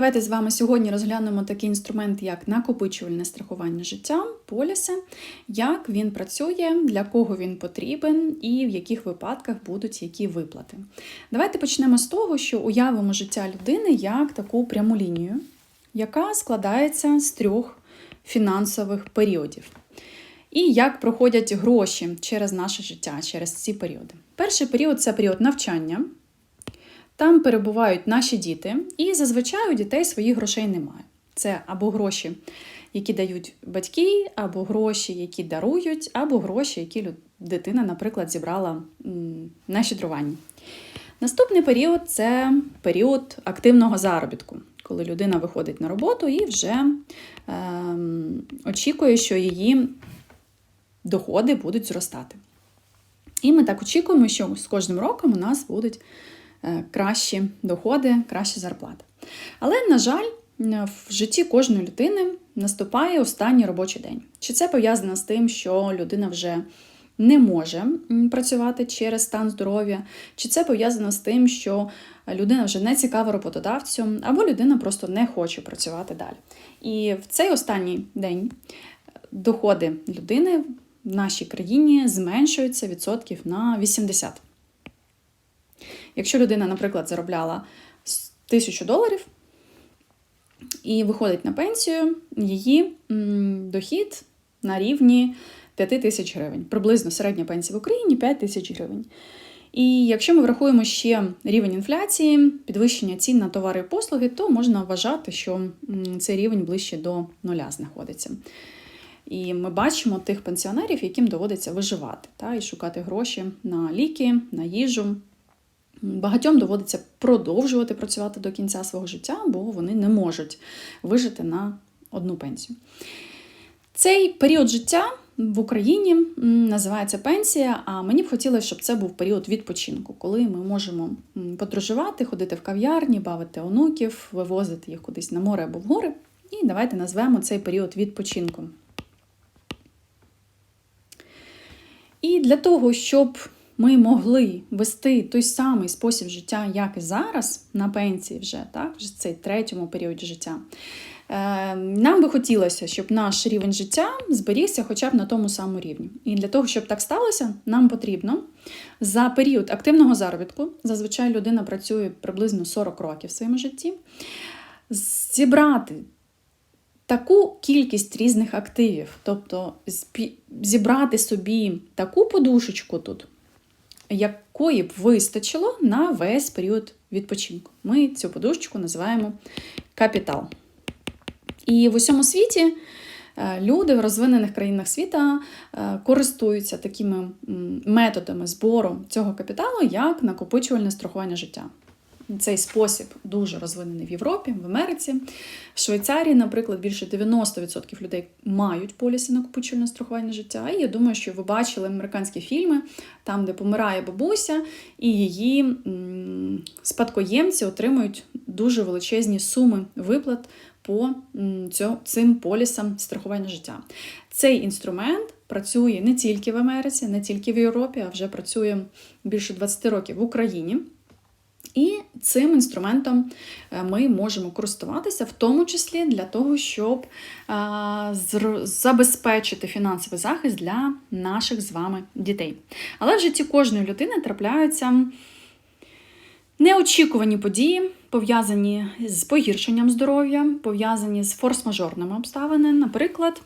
Давайте з вами сьогодні розглянемо такий інструмент, як накопичувальне страхування життя, поліси, як він працює, для кого він потрібен і в яких випадках будуть які виплати. Давайте почнемо з того, що уявимо життя людини як таку пряму лінію, яка складається з трьох фінансових періодів. І як проходять гроші через наше життя, через ці періоди. Перший період це період навчання. Там перебувають наші діти, і зазвичай у дітей своїх грошей немає. Це або гроші, які дають батьки, або гроші, які дарують, або гроші, які дитина, наприклад, зібрала на щедруванні. Наступний період це період активного заробітку, коли людина виходить на роботу і вже е, очікує, що її доходи будуть зростати. І ми так очікуємо, що з кожним роком у нас будуть кращі доходи, краща зарплата. Але, на жаль, в житті кожної людини наступає останній робочий день. Чи це пов'язано з тим, що людина вже не може працювати через стан здоров'я, чи це пов'язано з тим, що людина вже не цікава роботодавцю, або людина просто не хоче працювати далі. І в цей останній день доходи людини в нашій країні зменшуються відсотків на 80. Якщо людина, наприклад, заробляла тисячу доларів і виходить на пенсію, її дохід на рівні 5 тисяч гривень. Приблизно середня пенсія в Україні 5 тисяч гривень. І якщо ми врахуємо ще рівень інфляції, підвищення цін на товари і послуги, то можна вважати, що цей рівень ближче до нуля знаходиться. І ми бачимо тих пенсіонерів, яким доводиться виживати та, і шукати гроші на ліки, на їжу, Багатьом доводиться продовжувати працювати до кінця свого життя, бо вони не можуть вижити на одну пенсію. Цей період життя в Україні називається пенсія, а мені б хотілося, щоб це був період відпочинку, коли ми можемо подорожувати, ходити в кав'ярні, бавити онуків, вивозити їх кудись на море або в гори. І давайте назвемо цей період відпочинком. І для того, щоб ми могли вести той самий спосіб життя, як і зараз, на пенсії вже, так, вже цей третьому періоді життя. Е, нам би хотілося, щоб наш рівень життя зберігся хоча б на тому самому рівні. І для того, щоб так сталося, нам потрібно за період активного заробітку, зазвичай людина працює приблизно 40 років в своєму житті, зібрати таку кількість різних активів, тобто зібрати собі таку подушечку тут, якої б вистачило на весь період відпочинку. Ми цю подушечку називаємо капітал. І в усьому світі е, люди в розвинених країнах світа е, користуються такими методами збору цього капіталу, як накопичувальне страхування життя. Цей спосіб дуже розвинений в Європі, в Америці. В Швейцарії, наприклад, більше 90% людей мають поліси накопичувальне страхування життя. І я думаю, що ви бачили американські фільми, там, де помирає бабуся, і її спадкоємці отримують дуже величезні суми виплат по цим полісам страхування життя. Цей інструмент працює не тільки в Америці, не тільки в Європі, а вже працює більше 20 років в Україні. І цим інструментом е, ми можемо користуватися, в тому числі для того, щоб забезпечити фінансовий захист для наших з вами дітей. Але в житті кожної людини трапляються неочікувані події, пов'язані з погіршенням здоров'я, пов'язані з форс-мажорними обставинами. Наприклад,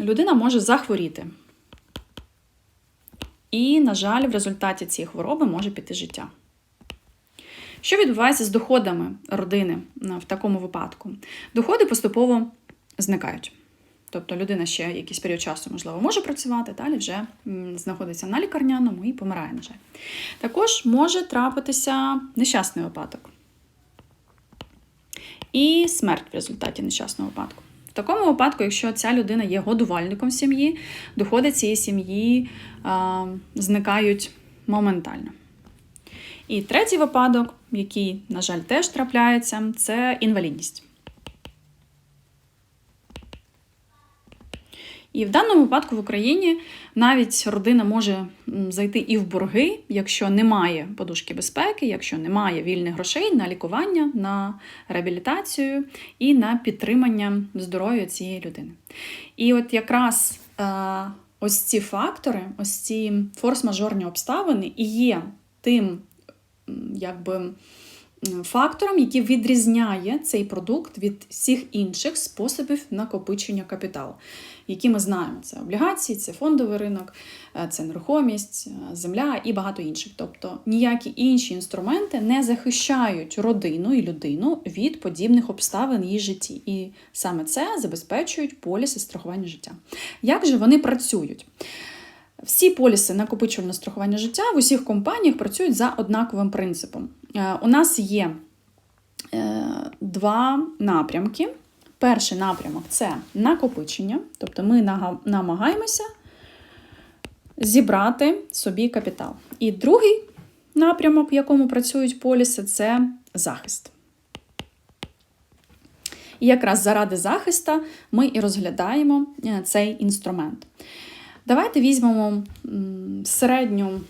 людина може захворіти. І, на жаль, в результаті цієї хвороби може піти життя. Що відбувається з доходами родини в такому випадку? Доходи поступово зникають. Тобто людина ще якийсь період часу, можливо, може працювати, далі вже знаходиться на лікарняному і помирає, на жаль. Також може трапитися нещасний випадок. І смерть в результаті нещасного випадку. В такому випадку, якщо ця людина є годувальником сім'ї, доходи цієї сім'ї зникають моментально. І третій випадок, який, на жаль, теж трапляється, це інвалідність. І в даному випадку в Україні навіть родина може зайти і в борги, якщо немає подушки безпеки, якщо немає вільних грошей на лікування, на реабілітацію і на підтримання здоров'я цієї людини. І от якраз е, ось ці фактори, ось ці форс-мажорні обставини і є тим, якби. Фактором, який відрізняє цей продукт від всіх інших способів накопичення капіталу, які ми знаємо: це облігації, це фондовий ринок, е, це нерухомість, е, земля і багато інших. Тобто ніякі інші інструменти не захищають родину і людину від подібних обставин її житті. І саме це забезпечують поліси страхування життя. Як же вони працюють? Всі поліси накопичувального страхування життя в усіх компаніях працюють за однаковим принципом. Е, У нас є е, два напрямки. Перший напрямок це накопичення, тобто ми намагаємося зібрати собі капітал. І другий напрямок, в якому працюють поліси, це захист. І якраз заради захисту ми і розглядаємо е, цей інструмент. Давайте візьмемо середню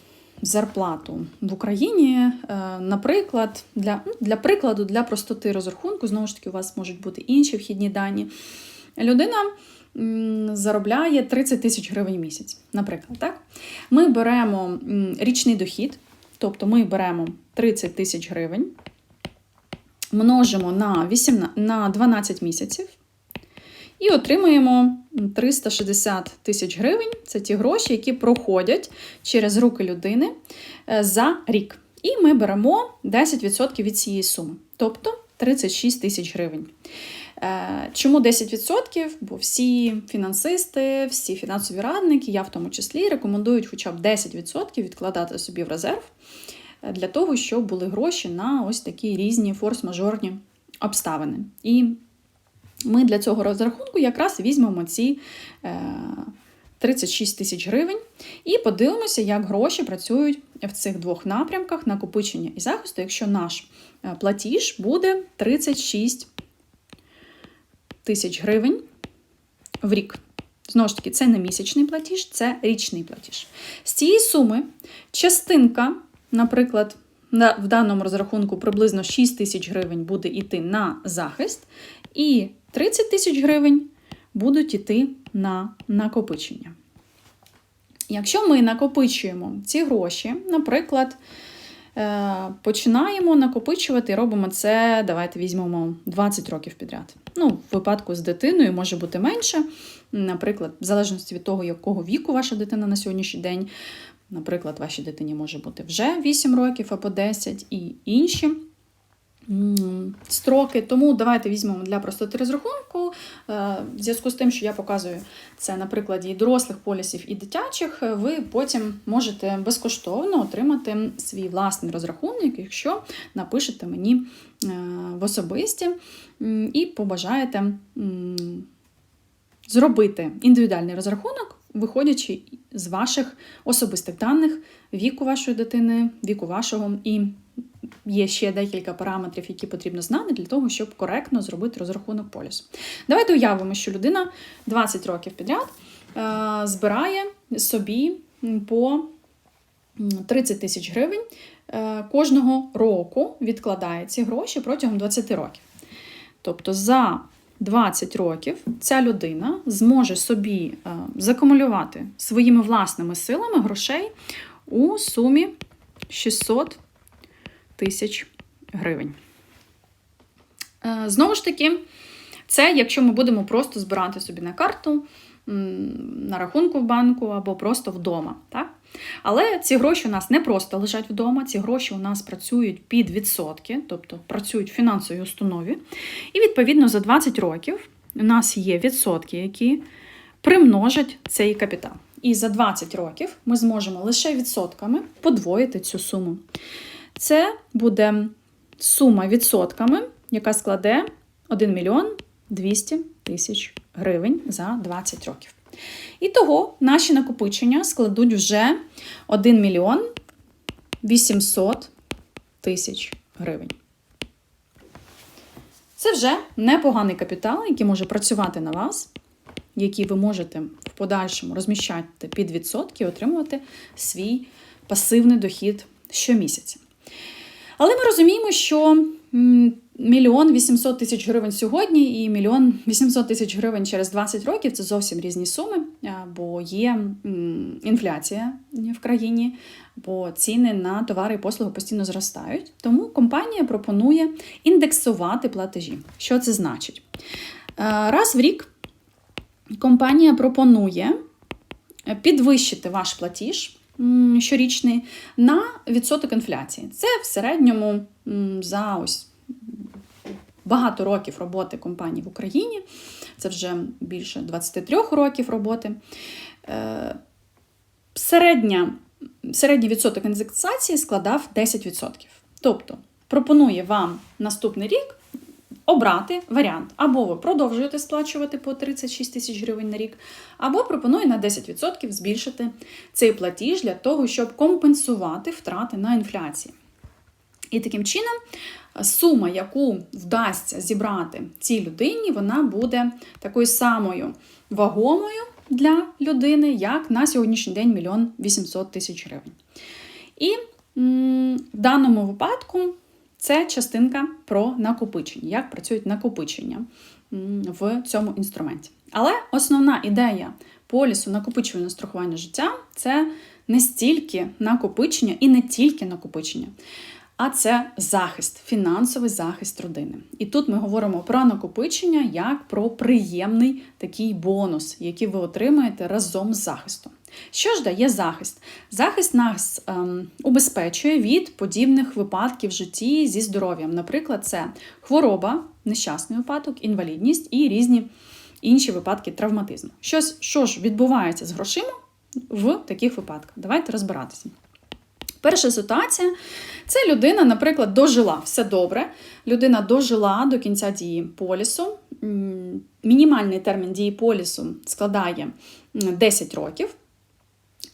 зарплату в Україні. Е, Наприклад, для, ну, для прикладу, для простоти розрахунку, знову ж таки, у вас можуть бути інші вхідні дані. Людина заробляє 30 тисяч гривень в місяць. Наприклад, так? Ми беремо річний дохід, тобто ми беремо 30 тисяч гривень, множимо на, 18, на 12 місяців. І отримуємо 360 тисяч гривень. Це ті гроші, які проходять через руки людини е, за рік. І ми беремо 10% від цієї суми, тобто 36 тисяч гривень. Е, Чому 10%? Бо всі фінансисти, всі фінансові радники, я в тому числі, рекомендують хоча б 10% відкладати собі в резерв е, для того, щоб були гроші на ось такі різні форс-мажорні обставини. І ми для цього розрахунку якраз візьмемо ці е, 36 тисяч гривень і подивимося, як гроші працюють в цих двох напрямках накопичення і захисту, якщо наш е, платіж буде 36 тисяч гривень в рік. Знову ж таки, це не місячний платіж, це річний платіж. З цієї суми частинка, наприклад, в даному розрахунку приблизно 6 тисяч гривень буде йти на захист, і 30 тисяч гривень будуть йти на накопичення. Якщо ми накопичуємо ці гроші, наприклад, е, починаємо накопичувати, робимо це, давайте візьмемо 20 років підряд. Ну, в випадку з дитиною може бути менше. Наприклад, в залежності від того, якого віку ваша дитина на сьогоднішній день. Наприклад, вашій дитині може бути вже 8 років або 10 і інші м, строки. Тому давайте візьмемо для простоти розрахунку. Е, В зв'язку з тим, що я показую це на прикладі і дорослих полісів і дитячих, е, ви потім можете безкоштовно отримати свій власний розрахунок, якщо напишете мені е, в особисті і побажаєте зробити індивідуальний розрахунок, виходячи з ваших особистих даних, віку вашої дитини, віку вашого і є ще декілька параметрів, які потрібно знати для того, щоб коректно зробити розрахунок полісу. Давайте уявимо, що людина 20 років підряд е, збирає собі по 30 тисяч гривень. Е, Кожного року відкладає ці гроші протягом 20 років. Тобто за 20 років ця людина зможе собі е, закумулювати своїми власними силами грошей у сумі 600 тисяч гривень. Е, Знову ж таки, це якщо ми будемо просто збирати собі на карту, на рахунку в банку або просто вдома. Так? Але ці гроші у нас не просто лежать вдома, ці гроші у нас працюють під відсотки, тобто працюють в фінансовій установі. І відповідно за 20 років у нас є відсотки, які примножать цей капітал. І за 20 років ми зможемо лише відсотками подвоїти цю суму. Це буде сума відсотками, яка складе 1 мільйон 200 тисяч гривень за 20 років. І того наші накопичення складуть вже 1 мільйон 800 тисяч гривень. Це вже непоганий капітал, який може працювати на вас, який ви можете в подальшому розміщати під відсотки і отримувати свій пасивний дохід щомісяця. Але ми розуміємо, що мільйон 800 тисяч гривень сьогодні і мільйон 800 тисяч гривень через 20 років це зовсім різні суми, бо є інфляція в країні, бо ціни на товари і послуги постійно зростають. Тому компанія пропонує індексувати платежі. Що це значить? Е, Раз в рік компанія пропонує підвищити ваш платіж щорічний на відсоток інфляції. Це в середньому за ось багато років роботи компанії в Україні. Це вже більше 23 років роботи. Е, Середня, середній відсоток індексації складав 10%. Тобто пропонує вам наступний рік обрати варіант. Або ви продовжуєте сплачувати по 36 тисяч гривень на рік, або пропонує на 10% збільшити цей платіж для того, щоб компенсувати втрати на інфляції. І таким чином сума, яку вдасться зібрати цій людині, вона буде такою самою вагомою для людини, як на сьогоднішній день мільйон 800 тисяч гривень. І в даному випадку це частинка про накопичення, як працюють накопичення в цьому інструменті. Але основна ідея полісу накопичувального страхування життя це не стільки накопичення і не тільки накопичення. А це захист, фінансовий захист родини. І тут ми говоримо про накопичення як про приємний такий бонус, який ви отримаєте разом з захистом. Що ж дає захист? Захист нас ем, убезпечує від подібних випадків в житті зі здоров'ям. Наприклад, це хвороба, нещасний випадок, інвалідність і різні інші випадки травматизму. Щось, що ж відбувається з грошима в таких випадках? Давайте розбиратися. Перша ситуація це людина, наприклад, дожила все добре. Людина дожила до кінця дії полісу. Мінімальний термін дії полісу складає 10 років.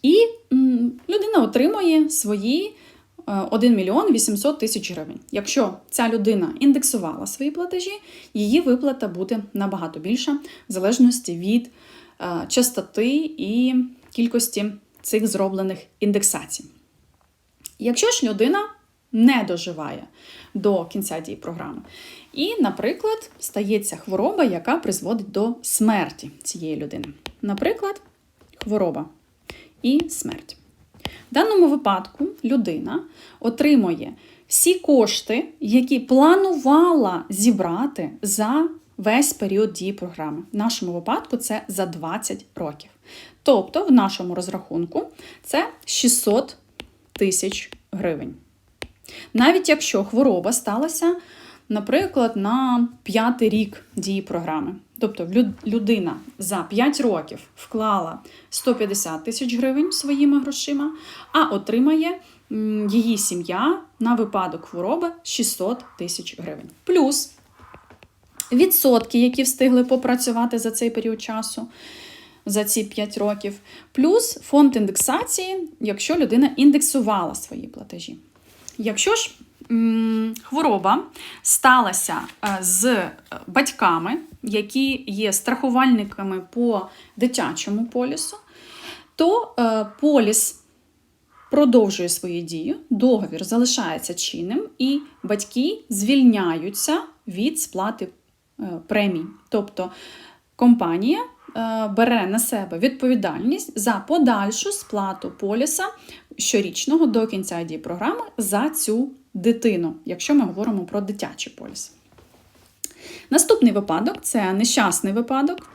І людина отримує свої е, 1 мільйон 800 тисяч гривень. Якщо ця людина індексувала свої платежі, її виплата буде набагато більша, в залежності від е, частоти і кількості цих зроблених індексацій. Якщо ж людина не доживає до кінця дії програми, і, наприклад, стається хвороба, яка призводить до смерті цієї людини. Наприклад, хвороба і смерть. В даному випадку людина отримує всі кошти, які планувала зібрати за весь період дії програми. В нашому випадку це за 20 років. Тобто, в нашому розрахунку це 600 тисяч гривень. Навіть якщо хвороба сталася, наприклад, на п'ятий рік дії програми. Тобто людина за 5 років вклала 150 тисяч гривень своїми грошима, а отримає її сім'я на випадок хвороби 600 тисяч гривень. Плюс відсотки, які встигли попрацювати за цей період часу, за ці 5 років, плюс фонд індексації, якщо людина індексувала свої платежі. Якщо ж хвороба сталася е, з е, батьками, які є страхувальниками по дитячому полісу, то е, поліс продовжує свою дію, договір залишається чинним, і батьки звільняються від сплати премій. Тобто компанія бере на себе відповідальність за подальшу сплату поліса щорічного до кінця дії програми за цю дитину, якщо ми говоримо про дитячий поліс. Наступний випадок це нещасний випадок.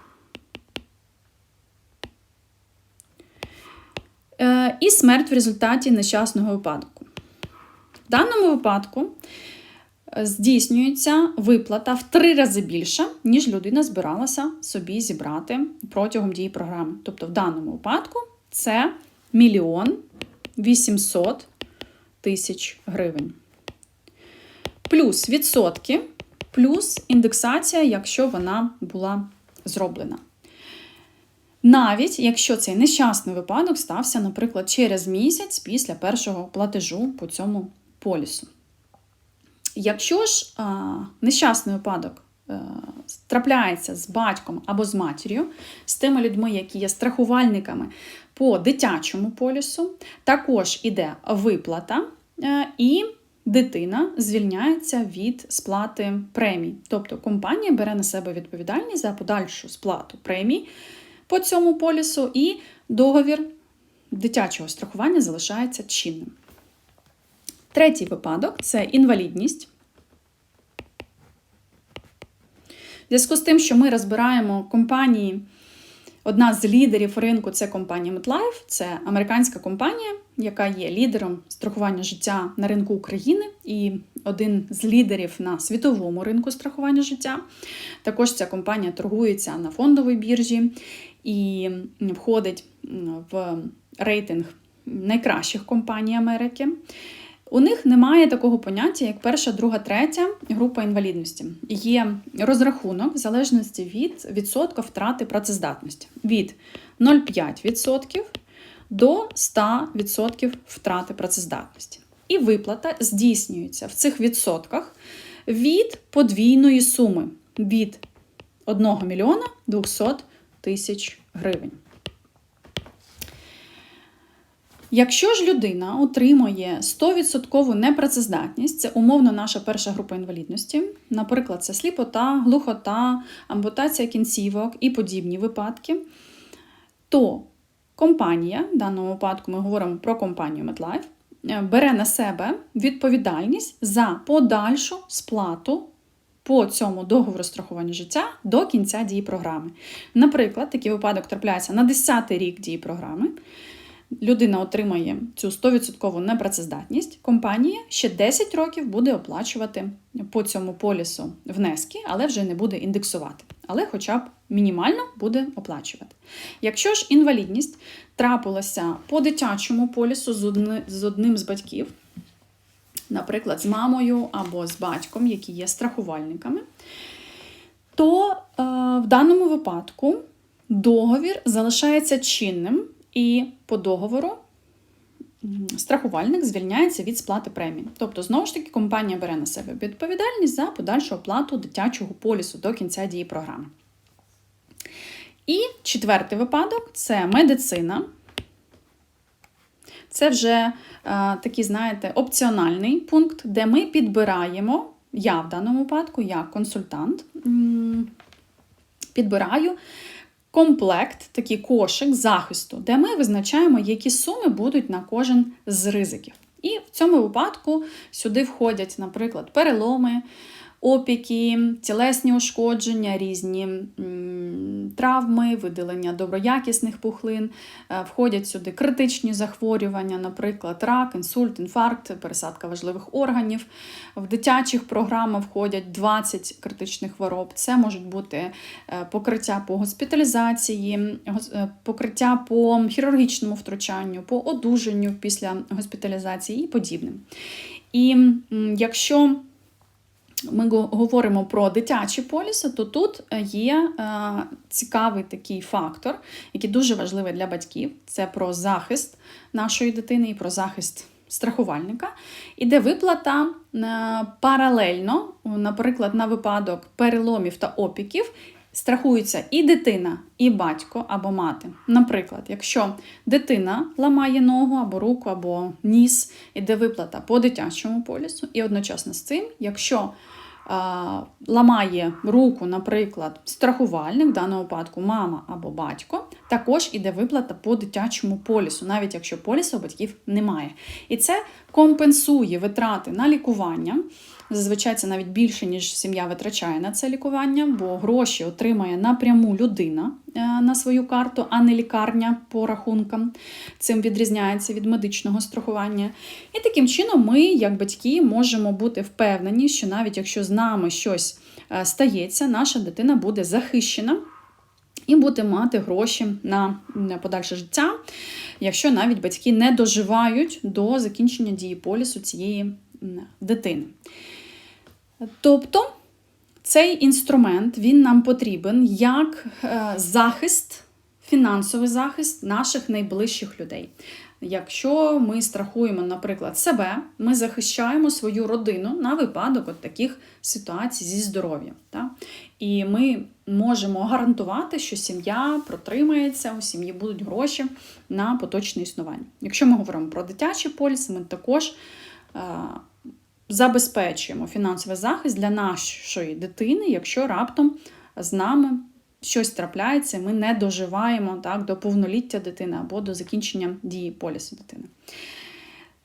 Е, І смерть в результаті нещасного випадку. В даному випадку е, здійснюється виплата в три рази більше, ніж людина збиралася собі зібрати протягом дії програми. Тобто, в даному випадку це мільйон 800 тисяч гривень. Плюс відсотки, плюс індексація, якщо вона була зроблена. Навіть якщо цей нещасний випадок стався, наприклад, через місяць після першого платежу по цьому полісу. Якщо ж а, нещасний випадок е, трапляється з батьком або з матір'ю, з тими людьми, які є страхувальниками по дитячому полісу, також іде виплата е, і дитина звільняється від сплати премій. Тобто компанія бере на себе відповідальність за подальшу сплату премій по цьому полісу, і договір дитячого страхування залишається чинним. Третій випадок це інвалідність. В зв'язку з тим, що ми розбираємо компанії, одна з лідерів ринку це компанія MetLife, це американська компанія, яка є лідером страхування життя на ринку України і один з лідерів на світовому ринку страхування життя. Також ця компанія торгується на фондовій біржі і входить в рейтинг найкращих компаній Америки. У них немає такого поняття, як перша, друга, третя група інвалідності. Є розрахунок в залежності від відсотка втрати працездатності від 0,5% до 100% втрати працездатності. І виплата здійснюється в цих відсотках від подвійної суми від 1 мільйона 200 тисяч гривень. Якщо ж людина отримує 100% непрацездатність, це умовно наша перша група інвалідності, наприклад, це сліпота, глухота, ампутація кінцівок і подібні випадки, то компанія, в даному випадку ми говоримо про компанію MetLife, бере на себе відповідальність за подальшу сплату по цьому договору страхування життя до кінця дії програми. Наприклад, такий випадок трапляється на 10-й рік дії програми. Людина отримає цю 100% непрацездатність, компанія ще 10 років буде оплачувати по цьому полісу внески, але вже не буде індексувати. Але хоча б мінімально буде оплачувати. Якщо ж інвалідність трапилася по дитячому полісу з одним з батьків, наприклад, з мамою або з батьком, які є страхувальниками, то е, в даному випадку договір залишається чинним і по договору страхувальник звільняється від сплати премії. Тобто, знову ж таки, компанія бере на себе відповідальність за подальшу оплату дитячого полісу до кінця дії програми. І четвертий випадок це медицина. Це вже е, такий, знаєте, опціональний пункт, де ми підбираємо, я в даному випадку, як консультант, підбираю комплект, такий кошик захисту, де ми визначаємо, які суми будуть на кожен з ризиків. І в цьому випадку сюди входять, наприклад, переломи, опіки, тілесні ушкодження, різні травми, видалення доброякісних пухлин, е, входять сюди критичні захворювання, наприклад, рак, інсульт, інфаркт, пересадка важливих органів. В дитячих програмах входять 20 критичних хвороб. Це можуть бути е, покриття по госпіталізації, е, покриття по хірургічному втручанню, по одужанню після госпіталізації і подібним. І якщо ми говоримо про дитячі поліси, то тут е, є е, цікавий такий фактор, який дуже важливий для батьків: це про захист нашої дитини і про захист страхувальника. Іде виплата е, паралельно, наприклад, на випадок переломів та опіків. Страхується і дитина, і батько або мати. Наприклад, якщо дитина ламає ногу або руку, або ніс, іде виплата по дитячому полісу, і одночасно з цим, якщо ламає руку, наприклад, страхувальник, в даному випадку мама або батько, також іде виплата по дитячому полісу, навіть якщо полісу у батьків немає. І це компенсує витрати на лікування. Зазвичай це навіть більше, ніж сім'я витрачає на це лікування, бо гроші отримає напряму людина е, на свою карту, а не лікарня по рахункам. Цим відрізняється від медичного страхування. І таким чином ми, як батьки, можемо бути впевнені, що навіть якщо з нами щось е, стається, наша дитина буде захищена. І буде мати гроші на подальше життя, якщо навіть батьки не доживають до закінчення дії полісу цієї дитини. Тобто цей інструмент він нам потрібен як е, захист, фінансовий захист наших найближчих людей. Якщо ми страхуємо, наприклад, себе, ми захищаємо свою родину на випадок от таких ситуацій зі здоров'ям. І ми можемо гарантувати, що сім'я протримається, у сім'ї будуть гроші на поточне існування. Якщо ми говоримо про дитячі поліси, ми також е, забезпечуємо фінансовий захист для нашої дитини, якщо раптом з нами щось трапляється, ми не доживаємо так, до повноліття дитини або до закінчення дії полісу дитини.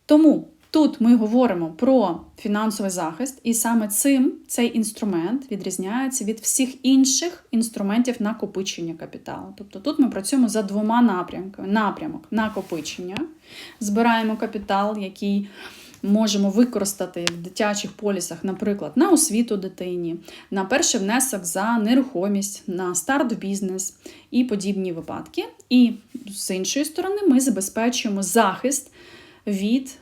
Тому тут ми говоримо про фінансовий захист, і саме цим цей інструмент відрізняється від всіх інших інструментів накопичення капіталу. Тобто тут ми працюємо за двома напрямками: напрямок накопичення, збираємо капітал, який можемо використати в дитячих полісах, наприклад, на освіту дитині, на перший внесок за нерухомість, на старт в бізнес і подібні випадки. І з іншої сторони, ми забезпечуємо захист від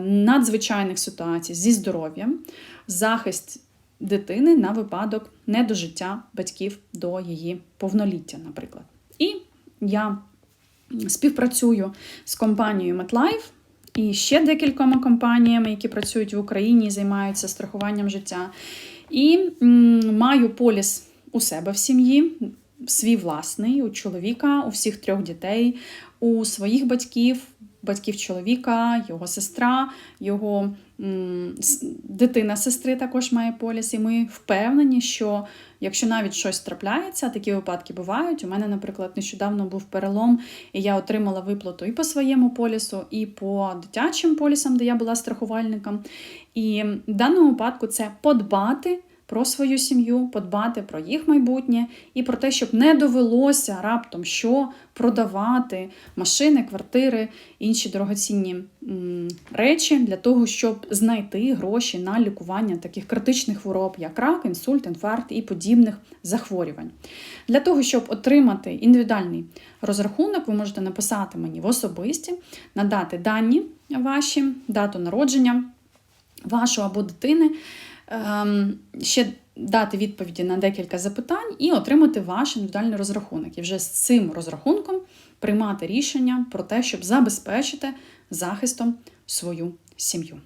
надзвичайних ситуацій зі здоров'ям, захист дитини на випадок недожиття батьків до її повноліття, наприклад. І я співпрацюю з компанією MetLife, і ще декількома компаніями, які працюють в Україні і займаються страхуванням життя. І маю поліс у себе в сім'ї, свій власний, у чоловіка, у всіх трьох дітей, у своїх батьків, батьків чоловіка, його сестра, його дитина сестри також має поліс. І ми впевнені, що якщо навіть щось трапляється, такі випадки бувають. У мене, наприклад, нещодавно був перелом, і я отримала виплату і по своєму полісу, і по дитячим полісам, де я була страхувальником. І в даному випадку це подбати про свою сім'ю, подбати про їх майбутнє і про те, щоб не довелося раптом що продавати машини, квартири, інші дорогоцінні речі для того, щоб знайти гроші на лікування таких критичних хвороб, як рак, інсульт, інфаркт і подібних захворювань. Для того, щоб отримати індивідуальний розрахунок, ви можете написати мені в особисті, надати дані ваші, дату народження вашого або дитини. Ем, ще дати відповіді на декілька запитань і отримати ваш індивідуальний розрахунок. І вже з цим розрахунком приймати рішення про те, щоб забезпечити захистом свою сім'ю.